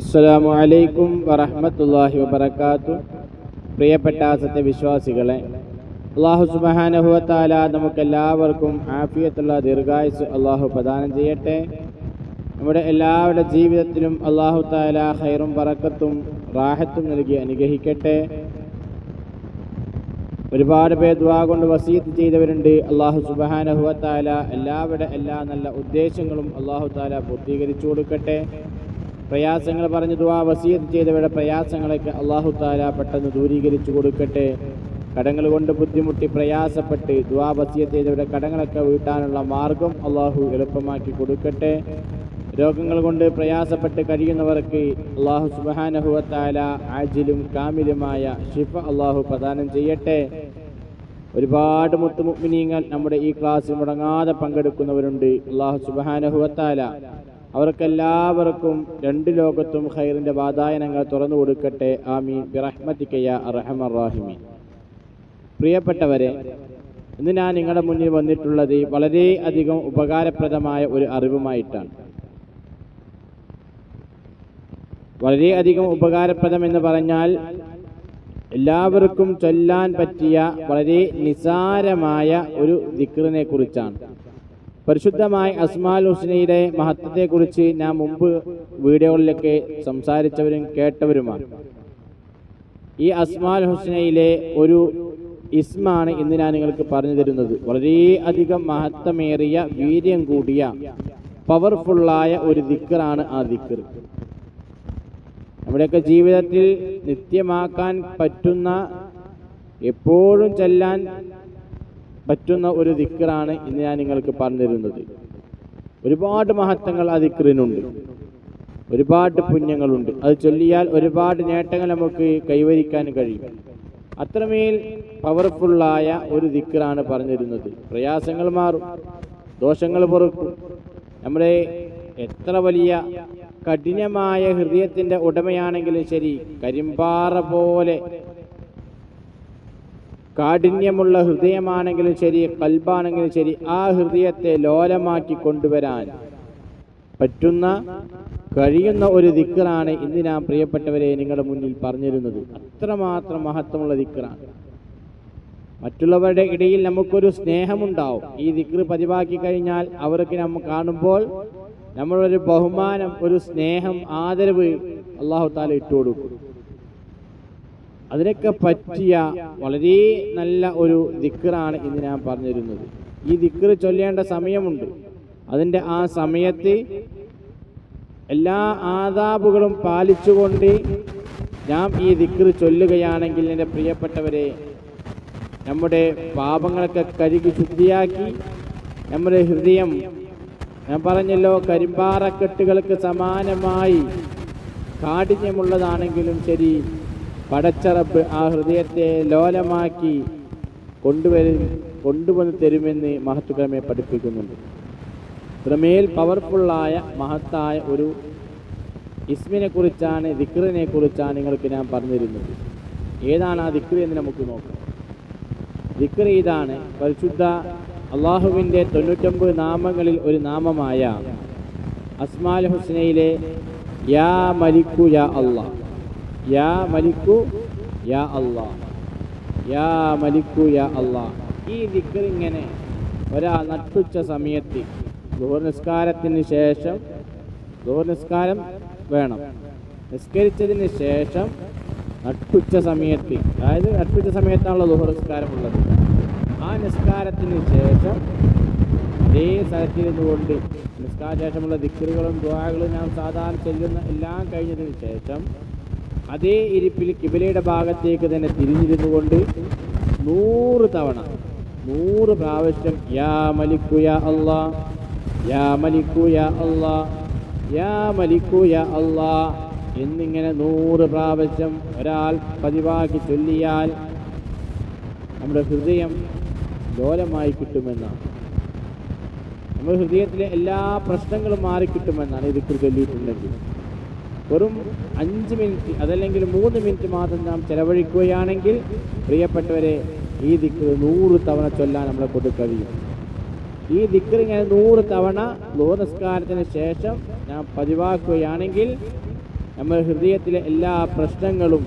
അസ്സലാമു അലൈക്കും വറഹമത്തല്ലാഹി വബർക്കാത്തു പ്രിയപ്പെട്ട സത്യവിശ്വാസികളെ അള്ളാഹു സുബഹാനഹുവത്താല നമുക്കെല്ലാവർക്കും ആഫിയത്തുള്ള ദീർഘായുസ് അള്ളാഹു പ്രദാനം ചെയ്യട്ടെ. നമ്മുടെ എല്ലാവരുടെ ജീവിതത്തിലും അള്ളാഹു താല ഹൈറും പറക്കത്തും റാഹത്തും നൽകി അനുഗ്രഹിക്കട്ടെ. ഒരുപാട് പേർ ദ്വാ കൊണ്ട് വസീത്ത് ചെയ്തവരുണ്ട്. അള്ളാഹു സുബഹാനഹുവത്താല എല്ലാവരുടെ എല്ലാ നല്ല ഉദ്ദേശങ്ങളും അള്ളാഹു താല പൂർത്തീകരിച്ചു കൊടുക്കട്ടെ. പ്രയാസങ്ങൾ പറഞ്ഞ് ദുവാ വസീത് ചെയ്തവരുടെ പ്രയാസങ്ങളൊക്കെ അള്ളാഹു താല പെട്ടെന്ന് ദൂരീകരിച്ചു കൊടുക്കട്ടെ. കടങ്ങൾ കൊണ്ട് ബുദ്ധിമുട്ടി പ്രയാസപ്പെട്ട് ദുവാ വസീത് ചെയ്തവരുടെ കടങ്ങളൊക്കെ വീട്ടാനുള്ള മാർഗം അള്ളാഹു എളുപ്പമാക്കി കൊടുക്കട്ടെ. രോഗങ്ങൾ കൊണ്ട് പ്രയാസപ്പെട്ട് കഴിയുന്നവർക്ക് അള്ളാഹു സുബാനഹുവത്താല ആജിലും കാമിലുമായ ഷിഫ അള്ളാഹു പ്രദാനം ചെയ്യട്ടെ. ഒരുപാട് മുത്തുമുക്മിനീങ്ങൾ നമ്മുടെ ഈ ക്ലാസ്സിൽ മുടങ്ങാതെ പങ്കെടുക്കുന്നവരുണ്ട്. അള്ളാഹു സുബാനഹുവത്താല അവർക്കെല്ലാവർക്കും രണ്ട് ലോകത്തും ഖൈറിന്റെ വാതായനങ്ങൾ തുറന്നു കൊടുക്കട്ടെ. ആമീൻ. ബിറഹ്മത്തിക്കയ അറഹമറാഹിമീൻ പ്രിയപ്പെട്ടവരെ ഇന്ന് ഞാൻ നിങ്ങളുടെ മുന്നിൽ വന്നിട്ടുള്ളത് വളരെ അധികം ഉപകാരപ്രദമായ ഒരു അറിവുമായിട്ടാണ്. വളരെയധികം ഉപകാരപ്രദം എന്ന് പറഞ്ഞാൽ എല്ലാവർക്കും ചൊല്ലാൻ പറ്റിയ വളരെ നിസാരമായ ഒരു ദിക്റിനെ കുറിച്ചാണ്. പരിശുദ്ധമായ അസ്മാൽ ഹുസ്നയുടെ മഹത്വത്തെക്കുറിച്ച് ഞാൻ മുമ്പ് വീഡിയോകളിലൊക്കെ സംസാരിച്ചവരും കേട്ടവരുമാണ്. ഈ അസ്മാൽ ഹുസ്നയിലെ ഒരു ഇസ്മാണ് ഇന്ന് ഞാൻ നിങ്ങൾക്ക് പറഞ്ഞു തരുന്നത്. വളരെ അധികം മഹത്വമേറിയ വീര്യം കൂടിയ പവർഫുള്ളായ ഒരു ദിക്കറാണ് ആ ദിക്കർ. നമ്മുടെയൊക്കെ ജീവിതത്തിൽ നിത്യമാക്കാൻ പറ്റുന്ന എപ്പോഴും ചെല്ലാൻ പറ്റുന്ന ഒരു ദിക്കറാണ് ഇന്ന് ഞാൻ നിങ്ങൾക്ക് പറഞ്ഞു തരുന്നത് ഒരുപാട് മഹത്വങ്ങൾ ആ ദിക്കറിനുണ്ട് ഒരുപാട് പുണ്യങ്ങളുണ്ട്. അത് ചൊല്ലിയാൽ ഒരുപാട് നേട്ടങ്ങൾ നമുക്ക് കൈവരിക്കാൻ കഴിയും. അത്രമേൽ പവർഫുള്ളായ ഒരു ദിക്കറാണ് പറഞ്ഞിരുന്നത്. പ്രയാസങ്ങൾ മാറും. ദോഷങ്ങൾ പൊറുക്കും. നമ്മുടെ എത്ര വലിയ കഠിനമായ ഹൃദയത്തിന്റെ ഉടമയാണെങ്കിലും ശരി കരിമ്പാറ പോലെ കാഠിന്യമുള്ള ഹൃദയമാണെങ്കിലും ശരി കൽബാണെങ്കിലും ശരി ആ ഹൃദയത്തെ ലോലമാക്കി കൊണ്ടുവരാൻ പറ്റുന്ന കഴിയുന്ന ഒരു ദിക്കറാണ് ഇന്ന് ഞാൻ പ്രിയപ്പെട്ടവരെ നിങ്ങളുടെ മുന്നിൽ പറഞ്ഞിരുന്നത്. അത്രമാത്രം മഹത്വമുള്ള ദിക്കറാണ് മറ്റുള്ളവരുടെ ഇടയിൽ നമുക്കൊരു സ്നേഹമുണ്ടാവും. ഈ ദിക്റ് പതിവാക്കി കഴിഞ്ഞാൽ അവർക്ക് നമ്മൾ കാണുമ്പോൾ നമ്മളൊരു ബഹുമാനം ഒരു സ്നേഹം ആദരവ് അള്ളാഹു താല ഇട്ടുകൊടുക്കും. അതിനൊക്കെ പറ്റിയ വളരെ നല്ല ഒരു ദിക്കറാണ് ഇന്ന് ഞാൻ പറഞ്ഞിരുന്നത്. ഈ ദിക്കറ് ചൊല്ലേണ്ട സമയമുണ്ട്. അതിന്റെ ആ സമയത്ത് എല്ലാ ആദാബുകളും പാലിച്ചുകൊണ്ട് ഞാൻ ഈ ദിക്കറ് ചൊല്ലുകയാണെങ്കിൽ എന്റെ പ്രിയപ്പെട്ടവരെ നമ്മുടെ പാപങ്ങളൊക്കെ കഴുകി ശുദ്ധിയാക്കി നമ്മുടെ ഹൃദയം ഞാൻ പറഞ്ഞല്ലോ കരിമ്പാറക്കെട്ടുകൾക്ക് സമാനമായി കാഠിന്യമുള്ളതാണെങ്കിലും ശരി പടച്ചറപ്പ് ആ ഹൃദയത്തെ ലോലമാക്കി കൊണ്ടുവരും കൊണ്ടുവന്ന് തരുമെന്ന് മഹത്വക്രമെ പഠിപ്പിക്കുന്നുണ്ട്. ഇത്രമേൽ പവർഫുള്ളായ മഹത്തായ ഒരു ഇസ്മിനെ കുറിച്ചാണ് ദിക്റിനെ കുറിച്ചാണ് നിങ്ങൾക്ക് ഞാൻ പറഞ്ഞിരുന്നത്. ഏതാണ് ആ ദിക്രി എന്ന് നമുക്ക് നോക്കാം. ദിക്റി ഇതാണ് പരിശുദ്ധ അള്ളാഹുവിന്റെ തൊണ്ണൂറ്റൊമ്പത് നാമങ്ങളിൽ ഒരു നാമമായ അസ്മാൽ ഹുസ്നയിലെ യാ മലിക്കു യാ അള്ളാ യാ മലിക്കു യാ അള്ളാ യാ മലിക്കു യാ അള്ളാ ഈ ദിക്കർ ഇങ്ങനെ ഒരാൾ നട്ടുച്ച സമയത്ത് ദൂർ നിസ്കാരത്തിന് ശേഷം ദൂർ നിസ്കാരം വേണം. നിസ്കരിച്ചതിന് ശേഷം നട്ടുച്ച സമയത്ത് അതായത് നട്ടുച്ച സമയത്താണല്ലോ ദുഹർ നിസ്കാരമുള്ളത്. ആ നിസ്കാരത്തിന് ശേഷം അതേ സ്ഥലത്തിരുന്നുകൊണ്ട് നിസ്കാര ശേഷമുള്ള ദിക്കറുകളും ദ്വാകളും നാം സാധാരണ ചെല്ലുന്ന എല്ലാം കഴിഞ്ഞതിന് ശേഷം അതേ ഇരിപ്പിൽ കിബിലയുടെ ഭാഗത്തേക്ക് തന്നെ തിരിഞ്ഞിരുന്നു കൊണ്ട് നൂറ് തവണ നൂറ് പ്രാവശ്യം യാ മലിക്കു യാ അള്ളാ യാ മലിക്കു യാ അള്ളാ യാ മലിക്കു യാ അള്ളാ എന്നിങ്ങനെ നൂറ് പ്രാവശ്യം ഒരാൾ പതിവാക്കി ചൊല്ലിയാൽ നമ്മുടെ ഹൃദയം ലോലമായി കിട്ടുമെന്നാണ്. നമ്മുടെ ഹൃദയത്തിലെ എല്ലാ പ്രശ്നങ്ങളും മാറിക്കിട്ടുമെന്നാണ് ഇത് ചൊല്ലിയിട്ടുണ്ടെങ്കിൽ. വെറും അഞ്ച് മിനിറ്റ് അതല്ലെങ്കിൽ മൂന്ന് മിനിറ്റ് മാത്രം നാം ചെലവഴിക്കുകയാണെങ്കിൽ പ്രിയപ്പെട്ടവരെ ഈ ദിക്ക് നൂറ് തവണ ചൊല്ലാൻ നമ്മളെ കൊണ്ട് കഴിയും. ഈ ദിക്കർ ഇങ്ങനെ നൂറ് തവണ നൂറ് ശേഷം ഞാൻ പതിവാക്കുകയാണെങ്കിൽ നമ്മൾ ഹൃദയത്തിലെ എല്ലാ പ്രശ്നങ്ങളും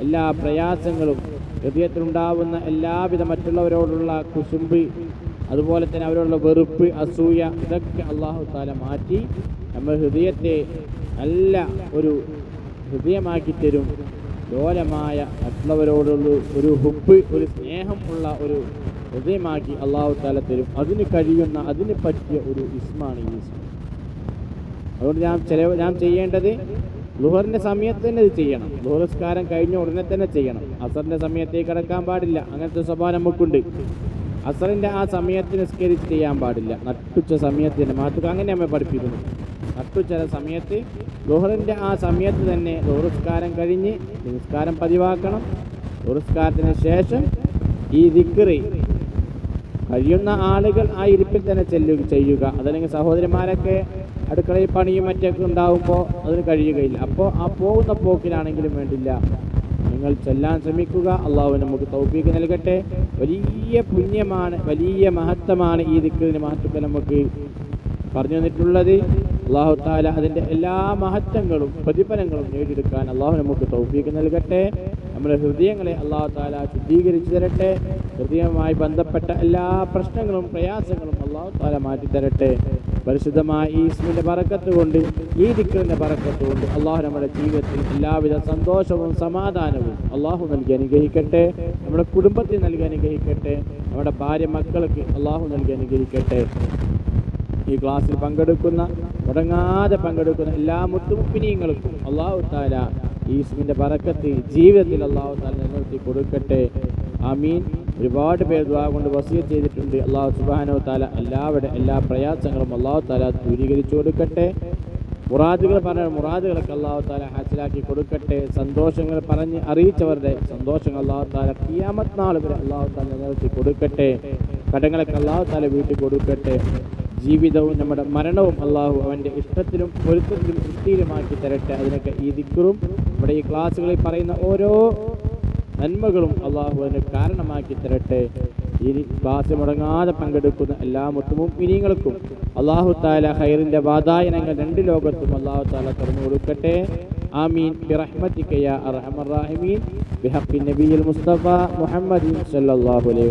എല്ലാ പ്രയാസങ്ങളും ഹൃദയത്തിലുണ്ടാവുന്ന എല്ലാവിധ മറ്റുള്ളവരോടുള്ള കുശുമ്പി അതുപോലെ തന്നെ അവരോടുള്ള വെറുപ്പ് അസൂയ ഇതൊക്കെ അള്ളാഹു താല മാറ്റി നമ്മൾ ഹൃദയത്തെ നല്ല ഒരു ഹൃദയമാക്കി തരും. ലോലമായ മറ്റുള്ളവരോടുള്ള ഒരു ഹുബ് ഒരു സ്നേഹം ഉള്ള ഒരു ഹൃദയമാക്കി അള്ളാഹു താല തരും. അതിന് കഴിയുന്ന അതിന് പറ്റിയ ഒരു ഇസ്മാണ് ഈ ഇസ്മ അതുകൊണ്ട് ഞാൻ ചില ഞാൻ ചെയ്യേണ്ടത് ലുഹറിന്റെ സമയത്ത് തന്നെ ഇത് ചെയ്യണം. ലുഹറസ്കാരം കഴിഞ്ഞ ഉടനെ തന്നെ ചെയ്യണം. അസറിന്റെ സമയത്തേക്ക് കിടക്കാൻ പാടില്ല. അങ്ങനത്തെ സ്വഭാവം നമുക്കുണ്ട്. അസറിന്റെ ആ സമയത്ത് നിസ്കരിച്ച് ചെയ്യാൻ പാടില്ല. നട്ടുച്ച സമയത്തിന് മാറ്റുക അങ്ങനെ നമ്മെ പഠിപ്പിക്കുന്നു. നട്ടുച്ച സമയത്ത് ലോഹറിന്റെ ആ സമയത്ത് തന്നെ ലോഹസ്കാരം കഴിഞ്ഞ് നിസ്കാരം പതിവാക്കണം. ലോഹസ്കാരത്തിന് ശേഷം ഈ ദിക്കറി കഴിയുന്ന ആളുകൾ ആ ഇരിപ്പിൽ തന്നെ ചെല്ലുക ചെയ്യുക. അതല്ലെങ്കിൽ സഹോദരിമാരൊക്കെ അടുക്കളയിൽ പണിയും മറ്റൊക്കെ ഉണ്ടാവുമ്പോൾ അതിന് കഴിയുകയില്ല. അപ്പോൾ ആ പോകുന്ന പോക്കിലാണെങ്കിലും വേണ്ടില്ല. നിങ്ങൾ ചെല്ലാൻ ശ്രമിക്കുക. അള്ളാഹു നമുക്ക് തൗഫീക്ക് നൽകട്ടെ. വലിയ പുണ്യമാണ് വലിയ മഹത്വമാണ് ഈ ദിക്കിന് മഹത്വം നമുക്ക് പറഞ്ഞു തന്നിട്ടുള്ളത്. അള്ളാഹു താല അതിന്റെ എല്ലാ മഹത്വങ്ങളും പ്രതിഫലങ്ങളും നേടിയെടുക്കാൻ അള്ളാഹു നമുക്ക് തൗഫീക്ക് നൽകട്ടെ. നമ്മുടെ ഹൃദയങ്ങളെ അള്ളാഹു താല ശുദ്ധീകരിച്ചു തരട്ടെ. ഹൃദയവുമായി ബന്ധപ്പെട്ട എല്ലാ പ്രശ്നങ്ങളും പ്രയാസങ്ങളും അള്ളാഹു താല മാറ്റി തരട്ടെ. പരിശുദ്ധമായ ഈ ഇസ്മിന്റെ പറക്കത്ത് കൊണ്ട് ഈ ദിക്കറിന്റെ പറക്കത്ത് കൊണ്ട് അള്ളാഹു നമ്മുടെ ജീവിതത്തിൽ എല്ലാവിധ സന്തോഷവും സമാധാനവും അള്ളാഹു നൽകി അനുഗ്രഹിക്കട്ടെ. നമ്മുടെ കുടുംബത്തിൽ നൽകി അനുഗ്രഹിക്കട്ടെ. നമ്മുടെ ഭാര്യ മക്കൾക്ക് അള്ളാഹു നൽകി അനുഗ്രഹിക്കട്ടെ. ഈ ക്ലാസ്സിൽ പങ്കെടുക്കുന്ന മുടങ്ങാതെ പങ്കെടുക്കുന്ന എല്ലാ മുത്തുമുപ്പിനീങ്ങൾക്കും അള്ളാഹു താല ഈ ഇസ്മിന്റെ പറക്കത്ത് ജീവിതത്തിൽ അള്ളാഹു താല നിലനിർത്തി കൊടുക്കട്ടെ. ആമീൻ. ഒരുപാട് പേർ ദ്വാ കൊണ്ട് വസീർ ചെയ്തിട്ടുണ്ട്. അള്ളാഹു സുബാനോ താല എല്ലാവരുടെ എല്ലാ പ്രയാസങ്ങളും അള്ളാഹു താല ദൂരീകരിച്ചു കൊടുക്കട്ടെ. മുറാദുകൾ പറഞ്ഞ മുറാദുകളൊക്കെ അള്ളാഹു താല ഹാസിലാക്കി കൊടുക്കട്ടെ. സന്തോഷങ്ങൾ പറഞ്ഞ് അറിയിച്ചവരുടെ സന്തോഷങ്ങൾ അള്ളാഹു താല കിയാമത്ത് നാൾ വരെ അള്ളാഹു താല നിലനിർത്തി കൊടുക്കട്ടെ. കടങ്ങളൊക്കെ അള്ളാഹു താല വീട്ടിൽ കൊടുക്കട്ടെ. ജീവിതവും നമ്മുടെ മരണവും അള്ളാഹു അവന്റെ ഇഷ്ടത്തിലും പൊരുത്തത്തിലും വൃത്തിയിലുമാക്കി തരട്ടെ. അതിനൊക്കെ ഈ ദിക്കറും നമ്മുടെ ഈ ക്ലാസ്സുകളിൽ പറയുന്ന ഓരോ നന്മകളും അള്ളാഹു അതിന് കാരണമാക്കി തരട്ടെ. ഇനി ക്ലാസ് മുടങ്ങാതെ പങ്കെടുക്കുന്ന എല്ലാ മുത്തുമും ഇനിയങ്ങൾക്കും അള്ളാഹു താല ഹൈറിന്റെ വാതായനങ്ങൾ രണ്ട് ലോകത്തും അള്ളാഹു താല തുറന്നു കൊടുക്കട്ടെ. ആമീൻ. ബിറഹ്മതിക യാ അർഹമർ النبي ബിഹഖി محمد മുസ്തഫ മുഹമ്മദ് സല്ലല്ലാഹു അലൈഹി